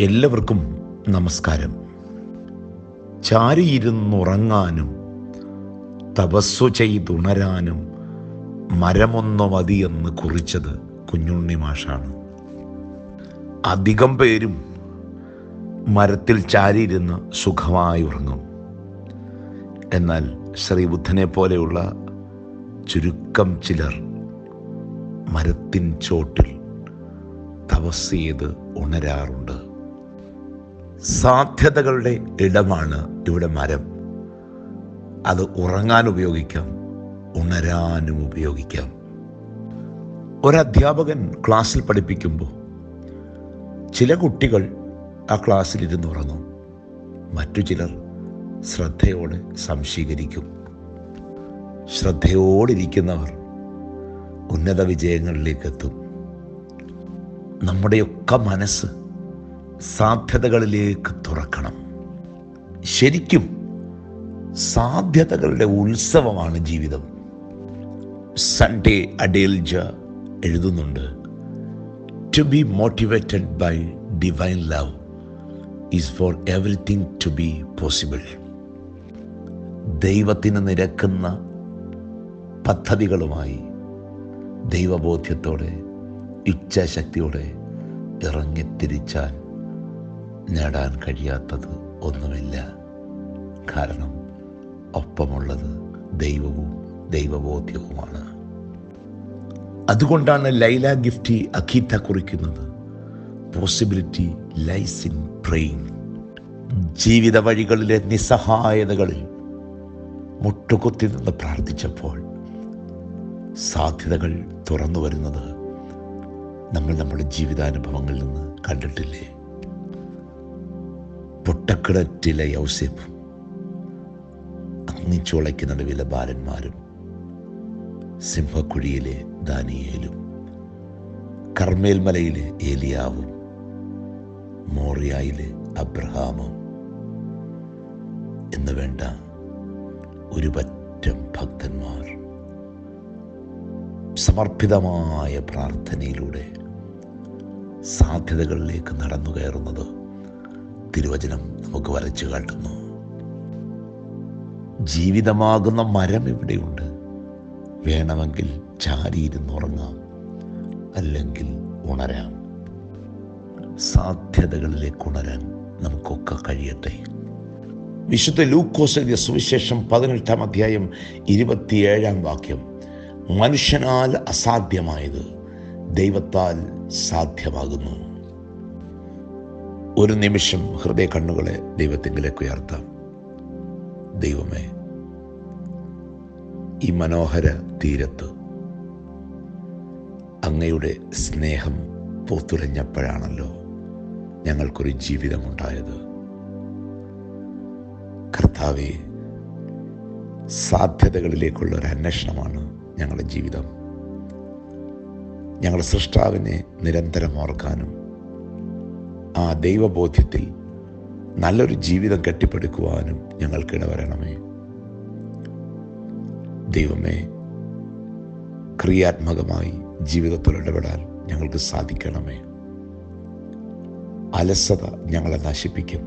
എല്ലാവർക്കും നമസ്കാരം. ചാരിയിരുന്നുറങ്ങാനും തപസ്സു ചെയ്തുണരാനും മരമൊന്നു മതിയെന്ന് കുറിച്ചത് കുഞ്ഞുണ്ണി മാഷാണ്. അധികം പേരും മരത്തിൽ ചാരിയിരുന്ന് സുഖമായി ഉറങ്ങും. എന്നാൽ ശ്രീ ശ്രീബുദ്ധനെ പോലെയുള്ള ചുരുക്കം ചിലർ മരത്തിൻ ചോട്ടിൽ തപസ് ചെയ്ത് ഉണരാറുണ്ട്. സാധ്യതകളുടെ ഇടമാണ് ഇവിടെ മരം. അത് ഉറങ്ങാൻ ഉപയോഗിക്കാം ഉണരാനും ഉപയോഗിക്കാം. ഒരധ്യാപകൻ ക്ലാസ്സിൽ പഠിപ്പിക്കുമ്പോൾ ചില കുട്ടികൾ ആ ക്ലാസ്സിൽ ഇരുന്ന് ഉറങ്ങും. മറ്റു ചിലർ ശ്രദ്ധയോടെ സംശീകരിക്കും. ശ്രദ്ധയോടിരിക്കുന്നവർ ഉന്നത വിജയങ്ങളിലേക്ക് എത്തും. നമ്മുടെയൊക്കെ മനസ്സ് സാധ്യതകളിലേക്ക് തുറക്കണം. ശരിക്കും സാധ്യതകളുടെ ഉത്സവമാണ് ജീവിതം. സൺഡേ അഡേൽജ എഴുതുന്നുണ്ട് to be motivated by divine love is for everything to be possible ദൈവത്തിന് നിരക്കുന്ന പദ്ധതികളുമായി ദൈവബോധ്യത്തോടെ ഇച്ഛാശക്തിയോടെ ഇറങ്ങിത്തിരിച്ചാൽ നേടാൻ കഴിയാത്തത് ഒന്നുമില്ല. കാരണം ഒപ്പമുള്ളത് ദൈവവും ദൈവബോധ്യവുമാണ്. അതുകൊണ്ടാണ് ലൈല ഗിഫ്റ്റി അഖീത്ത കുറിക്കുന്നത്. പോസിബിലിറ്റി ലൈസ് ഇൻ പ്രെയിൻ ജീവിത വഴികളിലെ നിസ്സഹായതകളിൽ മുട്ടുകുത്തി നിന്ന് പ്രാർത്ഥിച്ചപ്പോൾ സാധ്യതകൾ തുറന്നു വരുന്നത് നമ്മൾ നമ്മുടെ ജീവിതാനുഭവങ്ങളിൽ നിന്ന് കണ്ടിട്ടില്ലേ? പൊട്ടക്കിടറ്റിലെ യൗസേപ്പും അഗ്നിച്ചുളയ്ക്ക് നടുവിലെ ബാലന്മാരും സിംഹക്കുഴിയിലെ ദാനിയേലും കർമേൽമലയിലെ ഏലിയാവും മോറിയായിലെ അബ്രഹാമും എന്ന് വേണ്ട ഒരു പറ്റം ഭക്തന്മാർ സമർപ്പിതമായ പ്രാർത്ഥനയിലൂടെ സാധ്യതകളിലേക്ക് നടന്നു കയറുന്നത് തിരുവചനം നമുക്ക് വരച്ചു കാട്ടുന്നു. ജീവിതമാകുന്ന മരം ഇവിടെയുണ്ട്. വേണമെങ്കിൽ ചാരിയിരുന്നുറങ്ങാം അല്ലെങ്കിൽ ഉണരാം. സാധ്യതകളിലേക്ക് ഉണരാൻ നമുക്കൊക്കെ കഴിയട്ടെ. വിശുദ്ധ ലൂക്കോസ് എഴുതിയ സുവിശേഷം പതിനെട്ടാം അധ്യായം ഇരുപത്തിയേഴാം വാക്യം. മനുഷ്യനാൽ അസാധ്യമായത് ദൈവത്താൽ സാധ്യമാകുന്നു. ഒരു നിമിഷം ഹൃദയ കണ്ണുകളെ ദൈവത്തിങ്കിലേക്ക് ഉയർത്താം. ദൈവമേ ഈ മനോഹര തീരത്ത് അങ്ങയുടെ സ്നേഹം പൂത്തുലഞ്ഞപ്പോഴാണല്ലോ ഞങ്ങൾക്കൊരു ജീവിതമുണ്ടായത്. കർത്താവെ സാധ്യതകളിലേക്കുള്ള ഒരു അന്വേഷണമാണ് ഞങ്ങളുടെ ജീവിതം. ഞങ്ങളുടെ സൃഷ്ടാവിനെ നിരന്തരം ഓർക്കാനും ആ ദൈവബോധ്യത്തിൽ നല്ലൊരു ജീവിതം കെട്ടിപ്പടുക്കുവാനും ഞങ്ങൾക്ക് ഇടവരണമേ. ദൈവമേ ക്രിയാത്മകമായി ജീവിതത്തിൽ ഇടപെടാൻ ഞങ്ങൾക്ക് സാധിക്കണമേ. അലസത ഞങ്ങളെ നശിപ്പിക്കും.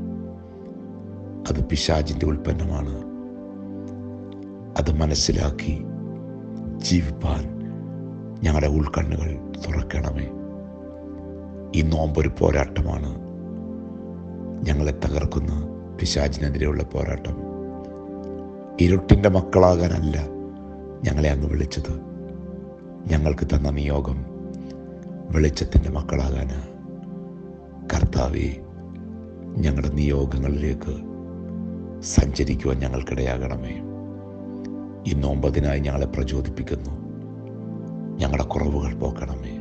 അത് പിശാചിന്റെ ഉൽപ്പന്നമാണ്. അത് മനസ്സിലാക്കി ജീവിപ്പാൻ ഞങ്ങളുടെ ഉൾക്കണ്ണുകൾ തുറക്കണമേ. ഈ നോമ്പൊരു പോരാട്ടമാണ്. ഞങ്ങളെ തകർക്കുന്ന പിശാചിനെതിരെയുള്ള പോരാട്ടം. ഇരുട്ടിന്റെ മക്കളാകാനല്ല ഞങ്ങളെ അങ്ങ് വിളിച്ചത്. ഞങ്ങൾക്ക് തന്ന നിയോഗം വെളിച്ചത്തിന്റെ മക്കളാകാന്. കർത്താവെ ഞങ്ങളുടെ നിയോഗങ്ങളിലേക്ക് സഞ്ചരിക്കുവാൻ ഞങ്ങൾക്കിടയാകണമേ. ഈ നോമ്പതിനായി ഞങ്ങളെ പ്രചോദിപ്പിക്കുന്നു. ഞങ്ങളുടെ കുറവുകൾ പോക്കണമേ.